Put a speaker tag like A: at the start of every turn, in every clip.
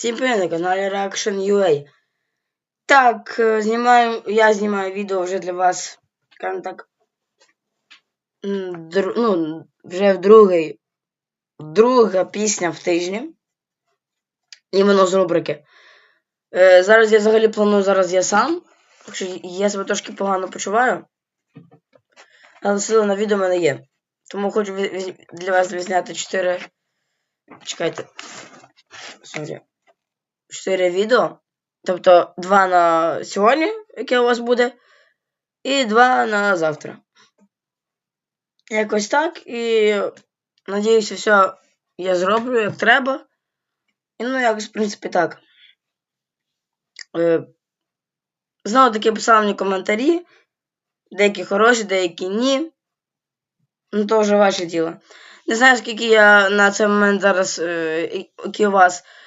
A: Всім привіт на каналі Reaction.ua. Так, е, знімаю, я знімаю відео вже для вас, скажімо так, м, др, ну, вже в другий, друга пісня в тижні. І воно з рубрики. Е, зараз я взагалі планую, зараз я сам. Так що я себе трошки погано почуваю. Але сила на відео в мене є. Тому хочу для вас відзняти 4. Чекайте. Сорі. 4 відео. Тобто 2 на сьогодні, яке у вас буде, і 2 на завтра. Якось так. І надіюся, все я зроблю як треба. І ну, якось, в принципі, так. Е, знову таки писали мені коментарі. Деякі хороші, деякі ні. Ну, то вже ваше діло. Не знаю, скільки я на цей момент зараз, які у вас е, ла- ем,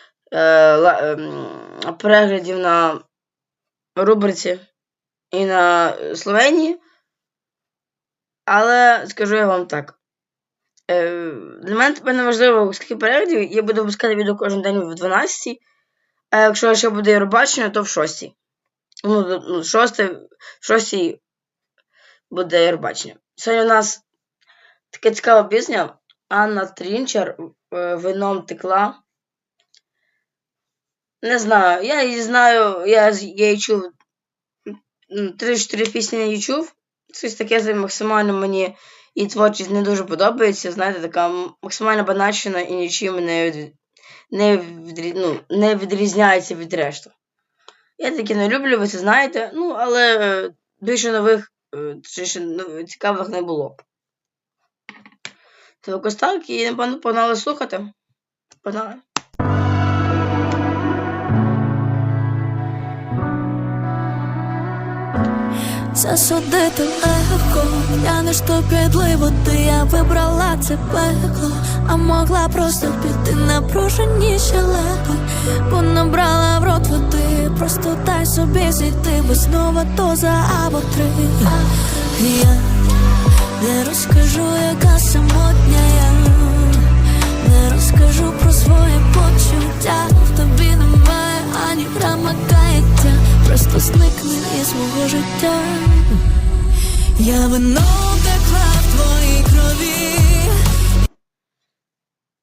A: переглядів на рубриці і на е, Словенії. Але скажу я вам так. Е, для мене тепер не важливо, скільки переглядів, я буду випускати відео кожен день в 12. А якщо ще буде Євробачення, то в 6. Ну, д- ну 6, в 6 буде Євробачення. Сьогодні у нас така цікава пісня. Анна Трінчер е, вином текла. Не знаю, я її знаю, я, я її чув м, 3-4 пісні її чув. Щось таке максимально мені і творчість не дуже подобається. Знаєте, така максимально банальщина і нічим не, від, не, відрі, ну, не відрізняється від решти. Я таке не люблю, ви це знаєте. Ну, але е, більше нових чи ще цікавих не було. То якось так, і напевно погнали слухати. Погнали.
B: Засудити легко, я не що підливу, ти я вибрала це пекло, а могла просто піти напруженіше легко, бо набрала в рот води, просто дай собі зійти, бо знову доза або три. Я не розкажу, яка самотня я, не розкажу про своє почуття, в тобі немає ані грама просто зникни із мого життя. Я вино текла в твоїй крові.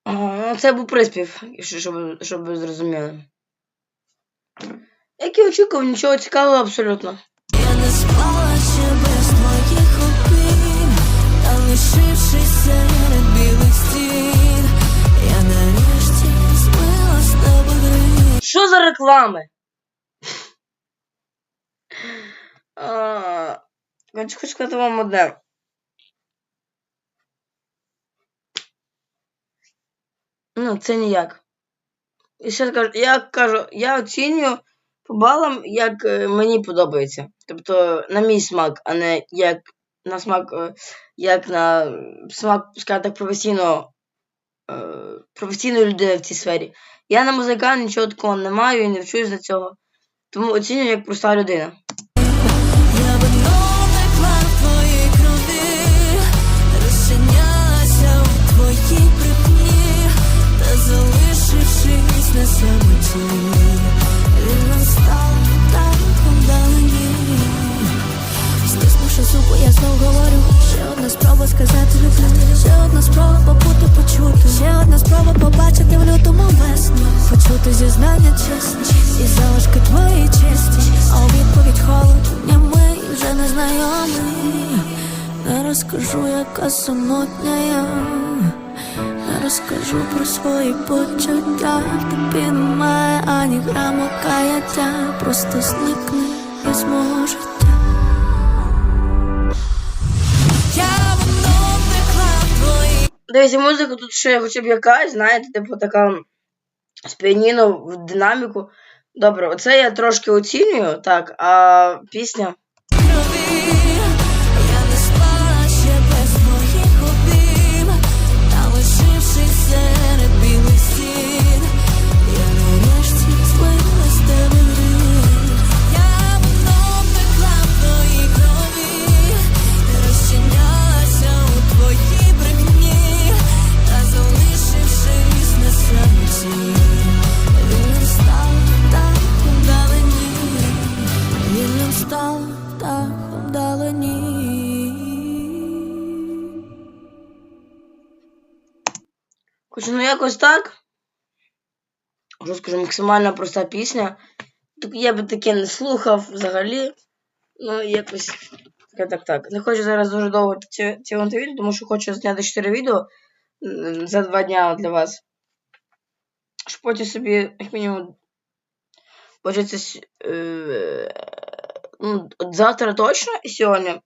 A: Ну це був приспів, щоб, щоб ви зрозуміли. Як і очікував, нічого цікавого абсолютно.
B: Я не спала ще без твоїх обійм, та лишившись серед білих стін, я нарешті змила з тебе.
A: Що за реклами? А, Хочу сказати вам одне. Ну, це ніяк. І ще скажу, я кажу, я оцінюю по балам, як е, мені подобається. Тобто на мій смак, а не як на смак, е, як на смак, скажімо так, професійного, е, професійної людини в цій сфері. Я на музика нічого такого не маю і не вчусь за цього. Тому оцінюю як проста людина.
B: Ще одна спроба сказати люблю. Ще одна спроба побути почути. Ще одна спроба побачити в лютому весну. Почути зізнання чесні і залишки твої честі. А у відповідь холод, нямий, вже. Не яка самотня я. Розкажу про свої почуття. Тобі немає ані граму каяття. Просто зникни із мого життя.
A: Дивіться, музика тут ще хоча б якась, знаєте, типу така з в динаміку. Добре, оце я трошки оцінюю, так, а пісня. Хоч ну якось так. Що скажу, максимально проста пісня. Я би таке не слухав взагалі. Ну, якось. Так, так, так. Не хочу зараз дуже довго ці- тягнути відео, тому що хочу зняти 4 відео за 2 дня для вас. Щоб потім собі, як мінімум, почати е, ну, завтра точно і сьогодні.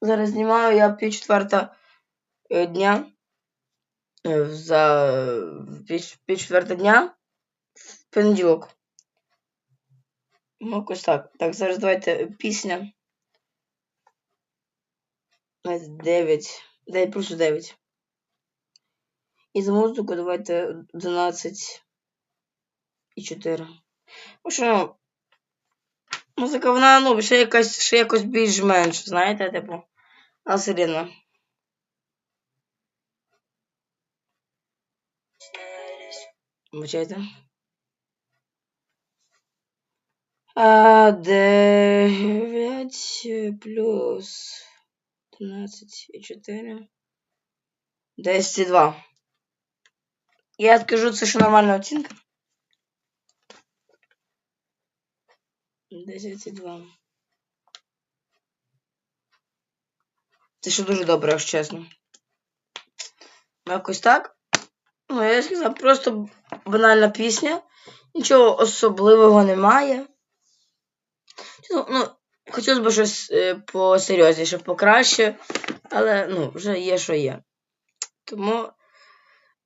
A: Зараз знімаю я пів четверта е, дня. Е, За пів четверта дня в понеділок. Ну, якось так. Так, зараз давайте пісня. 9. 9 плюс 9. І за музику давайте 11 і 4. Ну що, музика вона, ну, ще якась, ще якось більш-менш, знаєте, типу. А все рівно. Вибачайте. А, 9 плюс 12 і 4. 10 і 2. Я скажу, це ще нормальна оцінка. 10 і 2. Це ще дуже добре, якщо чесно. Ну, Якось так. Ну, я сказав, просто банальна пісня. Нічого особливого немає. Ну, ну хотілося б щось е, посерйозніше, покраще, але ну, вже є, що є. Тому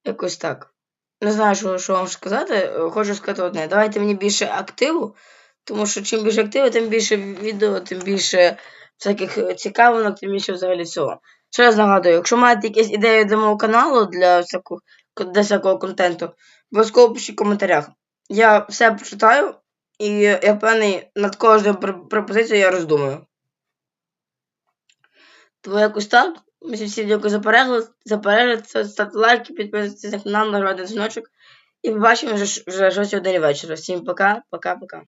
A: якось так. Не знаю, що, що вам сказати. Хочу сказати одне. Давайте мені більше активу, тому що чим більше активу, тим більше відео, тим більше всяких е, цікавинок, тим більше взагалі всього. Ще раз нагадую, якщо маєте якісь ідеї до мого каналу для всякого, для всякого контенту, обов'язково пишіть в коментарях. Я все прочитаю, і я впевнений, над кожною пропозицією я роздумаю. Тому якось так. Ми всі дякую за перегляд, за перегляд, ставте лайки, підписуйтесь на канал, нажимайте дзвіночок. І побачимо вже, вже щось один вечора. Всім пока, пока, пока.